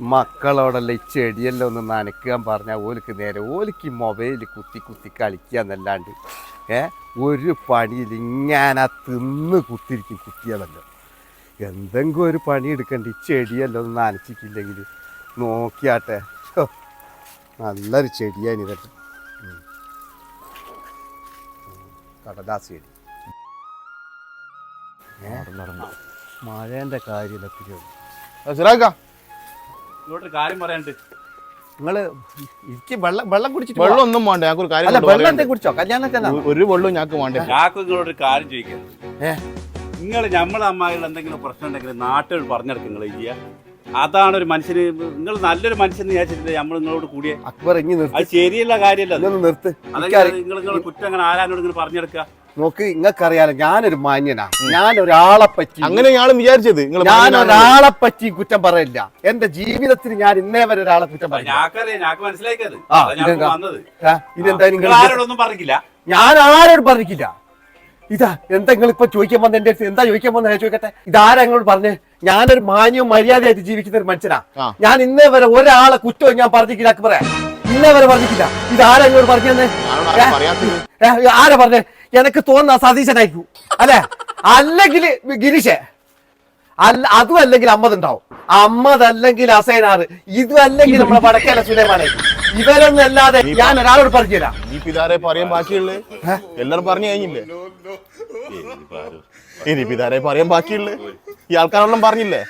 മക്കളോടല്ല ഈ ചെടിയെല്ലാം ഒന്ന് നനയ്ക്കാൻ പറഞ്ഞാൽ ഓലിക്ക് നേരെ ഓലിക്ക് മൊബൈലിൽ കുത്തി കുത്തി കളിക്കുക എന്നല്ലാണ്ട് ഏ ഒരു പണിയിൽ ഇങ്ങനെ തിന്ന് കുത്തിരിക്കും കുത്തിയതല്ലോ എന്തെങ്കിലും ഒരു പണി എടുക്കണ്ട ഈ ചെടിയെല്ലാം ഒന്ന് നനച്ചിട്ടില്ലെങ്കിൽ നോക്കിയാട്ടെ. നല്ലൊരു ചെടിയാണ് ഇതൊക്കെ. കടലാസ് ചെടി. മഴേന്റെ കാര്യത്തിലും സിറാക്ക ഇങ്ങോട്ട് കാര്യം പറയാണ്ട് നിങ്ങൾ എനിക്ക് വെള്ളം വെള്ളം കുടിച്ചിട്ട് വെള്ളം ഒന്നും വേണ്ട ഞങ്ങൾക്ക് ഒരു കാര്യം അല്ല കൊണ്ട് വെള്ളം പറയാനുണ്ട്. കുടിച്ചോ? കല്യാണത്തിന് ഒ- ഒരു വെള്ളവും ഞങ്ങൾക്ക് വേണ്ട. ഞാക്ക് നിങ്ങളോട് ഒരു കാര്യം ചോദിക്കാം. ഏ? നിങ്ങൾ നമ്മളെ അമ്മായികൾ എന്തെങ്കിലും പ്രശ്നം ഉണ്ടെങ്കിൽ നാട്ടിൽ പറഞ്ഞെടുക്കും നിങ്ങൾ ഇല്ല അതാണ് ഒരു മനുഷ്യന് നിങ്ങൾ നല്ലൊരു മനുഷ്യൻ വിചാരിച്ചിട്ട് നമ്മൾ നിങ്ങളോട് കൂടിയേ? അക്ബർ ഇങ്ങി നിർത്തി. അത് ശരിയല്ല കാര്യമല്ല. ഇതൊന്ന് നിർത്ത്. എനിക്കറി നിങ്ങൾ നിങ്ങൾ കുറ്റം അങ്ങനെ ആരാനോട് ഇങ്ങനെ പറഞ്ഞെടുക്കുക? നോക്ക് നിങ്ങൾക്കറിയാലോ ഞാനൊരു മാന്യനാ. ഞാൻ ഒരാളെ പറ്റി അങ്ങനെ വിചാരിച്ചത്. നിങ്ങൾ ഞാൻ ഒരാളെ പറ്റി കുറ്റം പറയില്ല. എന്റെ ജീവിതത്തിൽ ഞാൻ ഇന്നേ വരെ ഒരാളെ കുറ്റം പറയില്ല. ഞാൻ ആരോട് പറഞ്ഞില്ല ഞാൻ ആരോട് പറഞ്ഞിട്ടില്ല. ഇതാ എന്താ നിങ്ങൾ ഇപ്പൊ ചോദിക്കാൻ വന്ന? എന്റെ അടുത്ത് എന്താ ചോദിക്കാൻ വന്ന? ചോദിക്കട്ടെ. ഇതാരാ നിങ്ങളോട് പറഞ്ഞേ? ഞാനൊരു മാന്യവും മര്യാദയായിട്ട് ജീവിക്കുന്ന ഒരു മനുഷ്യനാ. ഞാൻ ഇന്നേ വരെ ഒരാളെ കുറ്റവും ഞാൻ പറഞ്ഞിട്ടില്ല അക്ബറെ. ഇന്നേ വരെ പറഞ്ഞിട്ടില്ല. ഇതാരാ നിങ്ങളോട് പറഞ്ഞു? തന്നെ ആരാ പറഞ്ഞേ? എനക്ക് തോന്നുന്ന സതീശനായിരിക്കും. അല്ലെ? അല്ലെങ്കിൽ ഗിരീഷേ അല്ല അതും അല്ലെങ്കിൽ അമ്മതുണ്ടാവും അല്ലെങ്കിൽ അസൈനാറ് ഇതും അല്ലെങ്കിൽ നമ്മളെ വടക്കേല സുലൈമാനെ. ഇവരൊന്നും അല്ലാതെ ഞാൻ ഒരാളോട് പറഞ്ഞുതരാം ഈ പിതാരെ പറയാൻ ബാക്കിയുള്ളേ? എല്ലാരും പറഞ്ഞു കഴിഞ്ഞില്ലേ? ഇനി പിതാരെ പറയാൻ ബാക്കിയുള്ളേ? ഈ ആൾക്കാരെല്ലാം പറഞ്ഞില്ലേ?